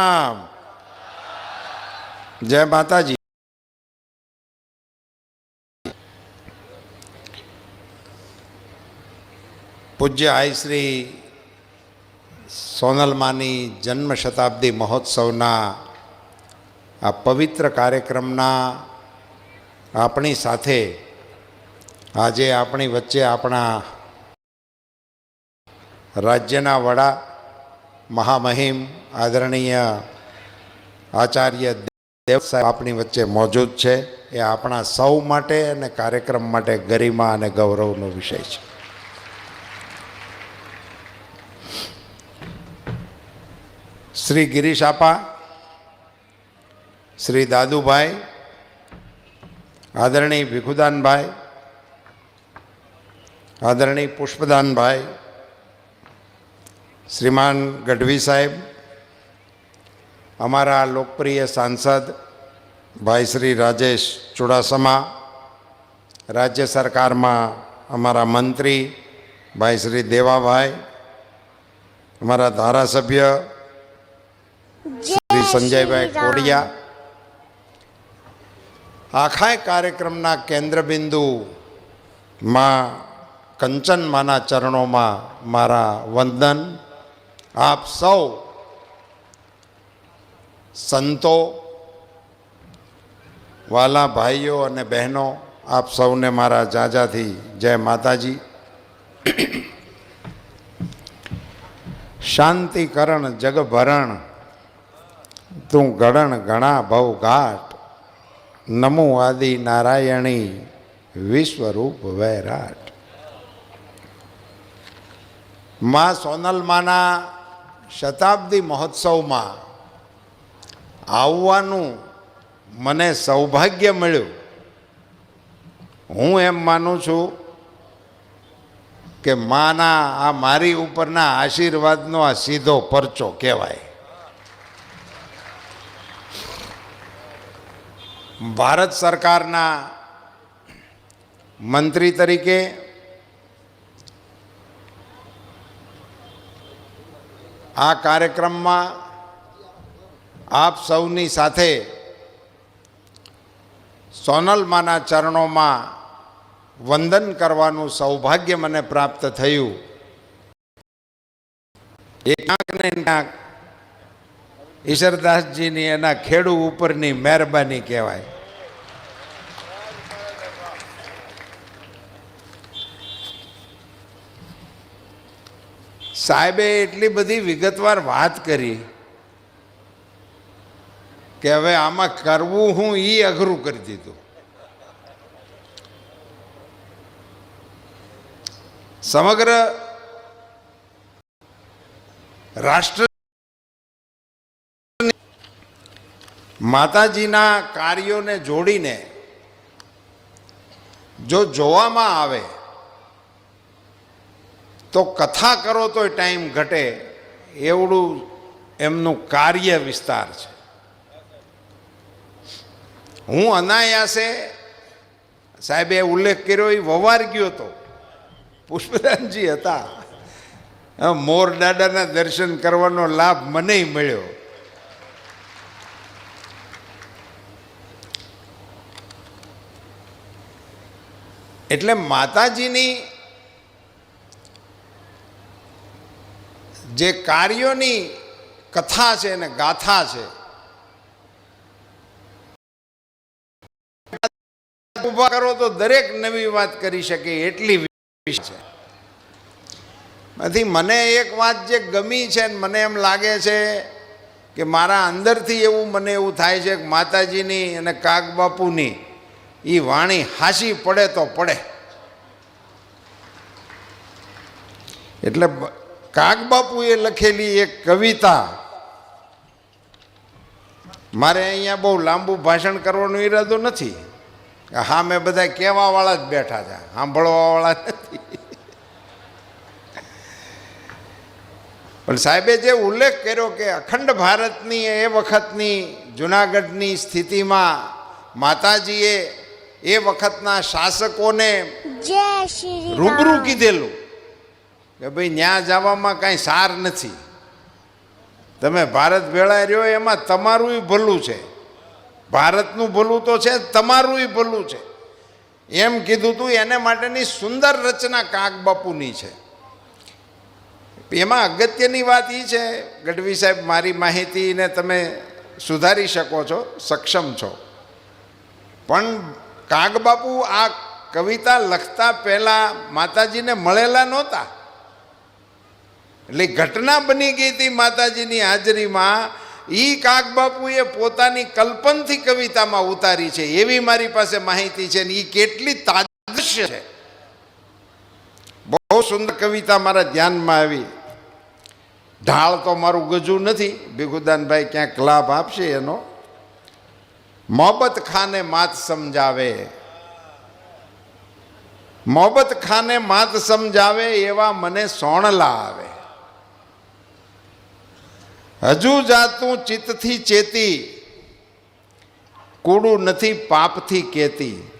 રામ જય માતાજી. પૂજ્ય આઈશ્રી સોનલમાની જન્મ શતાબ્દી મહોત્સવના આ પવિત્ર કાર્યક્રમના આપણી સાથે આજે આપણી વચ્ચે આપણા રાજ્યના વડા મહામહિમ આદરણીય આચાર્ય દેવ સાહેબ આપણી વચ્ચે મોજૂદ છે. એ આપણા સૌ માટે અને કાર્યક્રમ માટે ગરિમા અને ગૌરવનો વિષય છે. શ્રી ગિરીશ આપા, શ્રી દાદુભાઈ, આદરણીય ભીખુદાનભાઈ, આદરણીય પુષ્પદાનભાઈ શ્રીમાન ગઢવી સાહેબ અમારા લોકપ્રિય સાંસદ ભાઈ શ્રી રાજેશ ચુડાસમા રાજ્ય સરકારમાં અમારા મંત્રી ભાઈ શ્રી દેવાભાઈ અમારા ધારાસભ્ય શ્રી સંજયભાઈ કોડિયા આખા કાર્યક્રમના કેન્દ્રબિંદુમાં કંચનમાના ચરણોમાં મારા વંદન આપ સૌ સંતો, વાલા ભાઈઓ અને બહેનો, આપ સૌને મારા જાજાથી જય માતાજી. શાંતિકરણ જગભરણ, તું ગળણ ઘણા ભવ ઘાટ, નમો આદિ નારાયણી વિશ્વરૂપ વૈરાટ. માં સોનલમાના શતાબ્દી મહોત્સવમાં આવવાનું મને સૌભાગ્ય મળ્યું. હું એમ માનું છું કે માના આ મારી ઉપરના આશીર્વાદનો આ સીધો પરચો કહેવાય. ભારત સરકારના મંત્રી તરીકે આ કાર્યક્રમમાં આપ સૌની સાથે સોનલમાના ચરણોમાં વંદન કરવાનું સૌભાગ્ય મને પ્રાપ્ત થયું. એ ક્યાંક ને ઈશ્વરદાસજીની એના ખેડૂ ઉપરની મહેરબાની કહેવાય. સાહેબે એટલી બધી વિગતવાર વાત કરી કે હવે આમાં કરવું હું એ અઘરું કરી દીધું. સમગ્ર રાષ્ટ્ર માતાજીના કાર્યોને જોડીને જો જોવામાં આવે તો કથા કરો તોય ટાઈમ ઘટે. એવડું એમનું કાર્ય વિસ્તાર છે. હું અનાયાસે, સાહેબે ઉલ્લેખ કર્યો એ વવાર ગયો હતો પુષ્પદાનજી હતા. મોર દાદાના દર્શન કરવાનો લાભ મને મળ્યો. એટલે માતાજીની જે કાર્યોની કથા છે અને ગાથા છે. ઊભા કરો તો દરેક નવી વાત કરી શકે એટલી છે. નથી મને એક વાત જે ગમી છે ને મને એમ લાગે છે કે મારા અંદરથી એવું મને એવું થાય છે કે માતાજીની અને કાગબાપુની એ વાણી હાસી પડે તો પડે. એટલે કાગબાપુએ લખેલી એક કવિતા. મારે અહીંયા બહુ લાંબુ ભાષણ કરવાનો ઈરાદો નથી. હા મેં બધા કહેવાવાળા જ બેઠા છે. સાંભળવાવાળા નથી. પણ સાહેબે જે ઉલ્લેખ કર્યો કે અખંડ ભારતની એ વખતની જુનાગઢની સ્થિતિમાં માતાજીએ એ વખતના શાસકોને રૂબરૂ કીધેલું. કે ભાઈ ન્યા જવામાં કાંઈ સાર નથી. તમે ભારત ભેળા રહ્યો એમાં તમારુંય ભલું છે. ભારતનું ભલું તો છે, તમારુંય ભલું છે. એમ કીધું તું એને માટેની સુંદર રચના કાક બાપુની છે. એમાં અગત્યની વાત એ છે, ગઢવી સાહેબ મારી માહિતીને તમે સુધારી શકો છો, સક્ષમ છો. પણ કાગબાપુ આ કવિતા લખતા પહેલાં માતાજીને મળેલા નહોતા. એટલે ઘટના બની ગઈ હતી માતાજીની હાજરીમાં. ઈ કાગબાપુએ પોતાની કલ્પનથી કવિતામાં ઉતારી છે. એવી મારી પાસે માહિતી છે ને એ કેટલી તાદશ્ય છે. બહુ સુંદર કવિતા મારા ધ્યાનમાં આવી. ઢાળ તો મારું ગજુ નથી. ભીખુદાનભાઈ ક્યાંક લાભ આપશે એનો. મોહબત ખાને માત સમજાવે. મોહબત ખાને માત સમજાવે એવા મને સોણલા આવે. હજુ જાતું ચિત્તથી ચેતી કૂડું નથી પાપથી કેતી.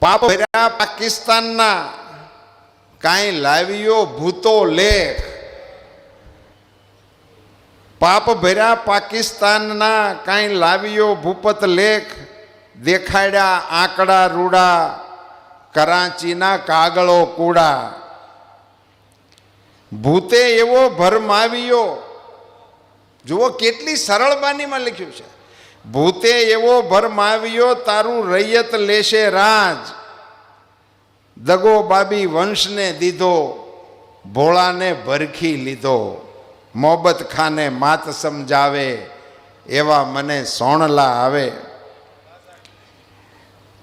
પાપ ભર્યા પાકિસ્તાનના, કાંઈ લાવ્યો ભૂતો લેખ. પાપ ભર્યા પાકિસ્તાનના, કાંઈ લાવ્યો ભૂપત લેખ. દેખાડ્યા આંકડા રૂડા, કરાંચીના કાગળો કૂડા. ભૂતે એવો ભરમાવ્યો જુઓ કેટલી સરળ બાનીમાં લખ્યું છે. ભૂતે એવો ભરમાવ્યો તારું રૈયત લેશે રાજ. દગો બાબી વંશને દીધો, ભોળાને ભરખી લીધો. મોહબ્બત ખાને માત સમજાવે, એવા મને સોણલા આવે.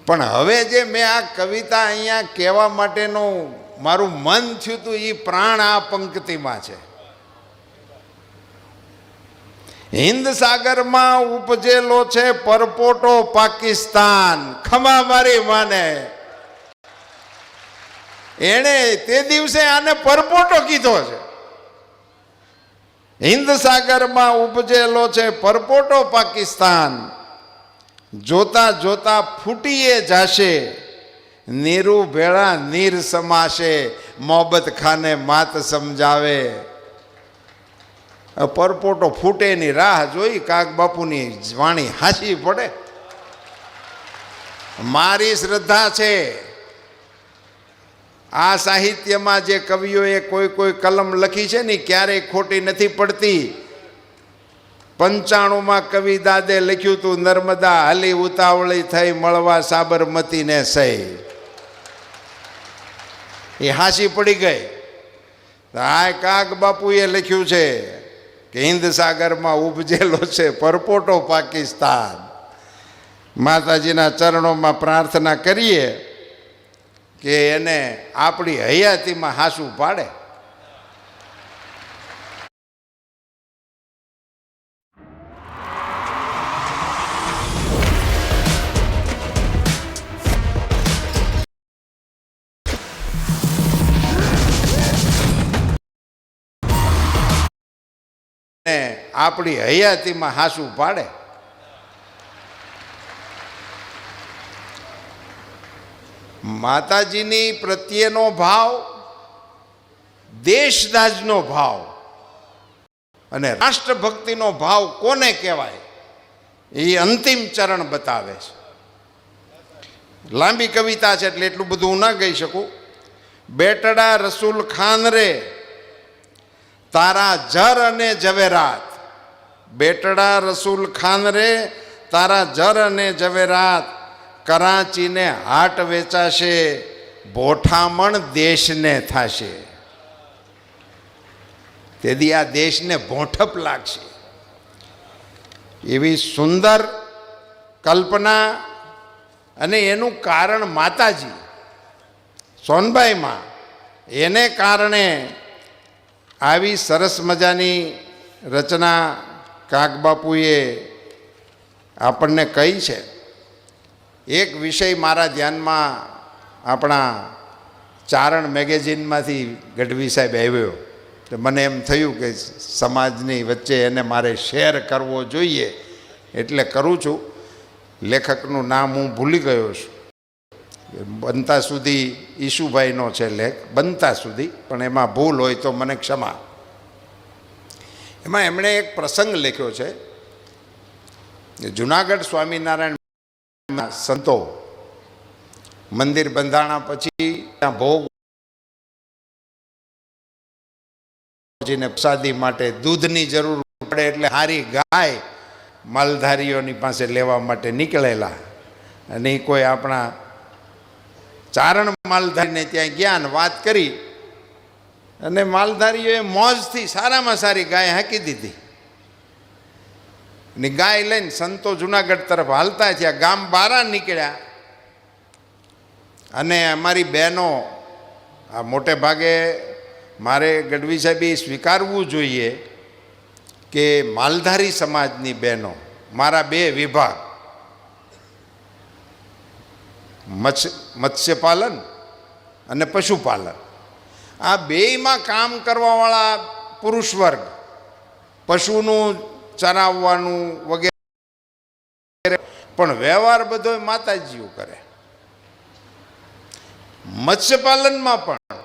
પણ હવે જે મેં આ કવિતા અહીંયા કહેવા માટેનું મારું મન થયું હતું એ પ્રાણ આ પંક્તિમાં છે. હિન્દ સાગરમાં ઉપજેલો છે પરપોટો પાકિસ્તાન. ખમા મારી માને. એણે તે દિવસે આને પરપોટો કીધો છે. હિન્દ સાગરમાં ઉપજેલો છે પરપોટો પાકિસ્તાન. જોતા જોતા ફૂટીએ જાશે. નીરુ ભેળા નીર સમાશે, મોહબ્બત ખાને માત સમજાવે. પરપોટો પરપોટો ફૂટેની રાહ જોઈ કાક બાપુની વાણી હાંસી પડે. મારી શ્રદ્ધા છે. આ સાહિત્યમાં જે કવિઓએ કોઈ કોઈ કલમ લખી છે ને, ક્યારેય ખોટી નથી પડતી. પંચાણુંમાં કવિ દાદે લખ્યું હતું નર્મદા હાલી ઉતાવળી થઈ, મળવા સાબરમતીને સહી. એ હાંસી પડી ગઈ. આ કાગ બાપુએ લખ્યું છે કે હિન્દ સાગરમાં ઉપજેલો છે પરપોટો પાકિસ્તાન. માતાજીના ચરણોમાં પ્રાર્થના કરીએ કે એને આપણી હયાતીમાં હાસું પાડે. આપણી હયાતીમાં હાસું પાડે. માતાજીની પ્રત્યેનો ભાવ, દેશદાજનો ભાવ અને રાષ્ટ્રભક્તિનો ભાવ કોને કહેવાય? એ અંતિમ ચરણ બતાવે છે. લાંબી કવિતા છે એટલે એટલું બધું ના કહી શકું. બેટડા રસૂલ ખાન રે, તારા જર અને જવેરાત. બેટડા રસૂલ ખાન રે, તારા જર અને જવેરાત કરાચીને હાટ વેચાશે, ભોઠામણ દેશને થશે. તેથી આ દેશને ભોંઠપ લાગશે. એવી સુંદર કલ્પના અને એનું કારણ માતાજી, સોનબાઈમાં, એને કારણે આવી સરસ મજાની રચના કાકબાપુએ આપણને કહી છે, એક વિષય મારા ધ્યાનમાં આપણા ચારણ મેગેઝિનમાંથી ગઢવી સાહેબ આવ્યો. તો મને એમ થયું કે સમાજની વચ્ચે એને મારે શેર કરવો જોઈએ એટલે કરું છું. લેખકનું નામ હું ભૂલી ગયો છું. બનતા સુધી ઈશુભાઈનો છે લેખ, બનતા સુધી, પણ એમાં ભૂલ હોય તો મને ક્ષમા એમાં એમણે એક પ્રસંગ લખ્યો છે જુનાગઢ સ્વામિનારાયણ સંતો મંદિર બંધાણા પછી ત્યાં ભોગ જેને પ્રસાદી માટે દૂધની જરૂર પડે એટલે હારી ગાય માલધારીઓની પાસે લેવા માટે નીકળેલા. અને કોઈ આપણા ચારણ માલધારીને ત્યાં ગયા અને વાત કરી અને માલધારીઓએ મોજથી સારામાં સારી ગાય હાંકી દીધી. ને ગાય લઈને સંતો જુનાગઢ તરફ હાલતા થયા. ગામ બારા નીકળ્યા. અને અમારી બહેનો આ મોટે ભાગે મારે ગઢવી સાહેબે સ્વીકારવું જોઈએ કે માલધારી સમાજની બહેનો, મારા બે વિભાગ, મત્સ્ય, મત્સ્યપાલન અને પશુપાલન. આ બેયમાં કામ કરવાવાળા પુરુષ વર્ગ, પશુનું ચરાવવાનું વગેરે. પણ વ્યવહાર બધો માતાજીઓ કરે. મત્સ્યપાલનમાં પણ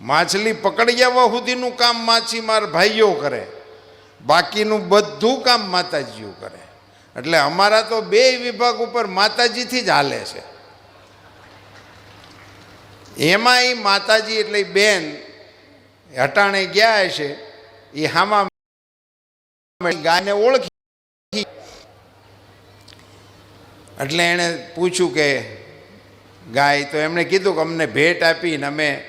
માછલી પકડી આવવા સુધીનું કામ માછીમાર ભાઈઓ કરે. બાકીનું બધું કામ માતાજીઓ કરે. એટલે અમારા તો બે વિભાગ ઉપર માતાજીથી જ હાલે છે. એમાં એ માતાજી એટલે બેન હટાણે ગયા હશે એ હામાં ગાયને ઓળખી. એટલે એણે પૂછ્યું કે, ગાય, તો એમણે કીધું કે અમને ભેટ આપીને અમે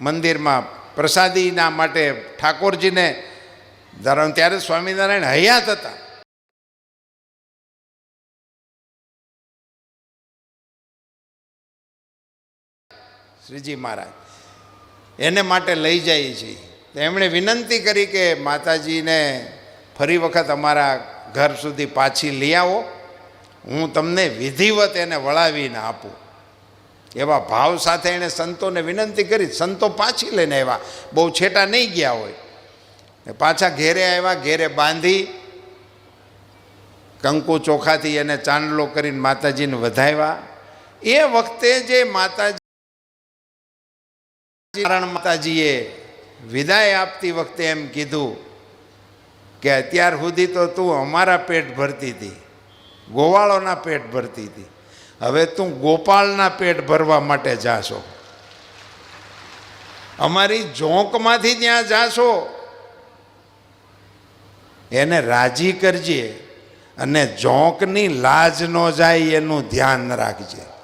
મંદિરમાં પ્રસાદીના માટે ઠાકોરજીને. ધરાવ ત્યારે સ્વામિનારાયણ હયાત હતા. શ્રીજી મહારાજ. એને માટે લઈ જાય છે. તો એમણે વિનંતી કરી કે માતાજીને ફરી વખત અમારા ઘર સુધી પાછી લઈ આવો. હું તમને વિધિવત એને વળાવીને આપું. એવા ભાવ સાથે એણે સંતોને વિનંતી કરી. સંતો પાછી લઈને આવ્યા. બહુ છેટા નહીં ગયા હોય. પાછા ઘેરે આવ્યા, ઘેરે બાંધી કંકુ ચોખાથી એને ચાંદલો કરીને માતાજીને વધાવ્યા. એ વખતે જે માતાજી નારાયણ માતાજીએ વિદાય આપતી વખતે એમ કીધું કે અત્યાર સુધી તો તું અમારા પેટ ભરતી હતી, ગોવાળોના પેટ ભરતી હતી. હવે તું ગોપાળના પેટ ભરવા માટે જાશો. અમારી ઝોંકમાંથી ત્યાં જાશો. એને રાજી કરજે અને ઝોંકની લાજ ન જાય એનું ધ્યાન રાખજે.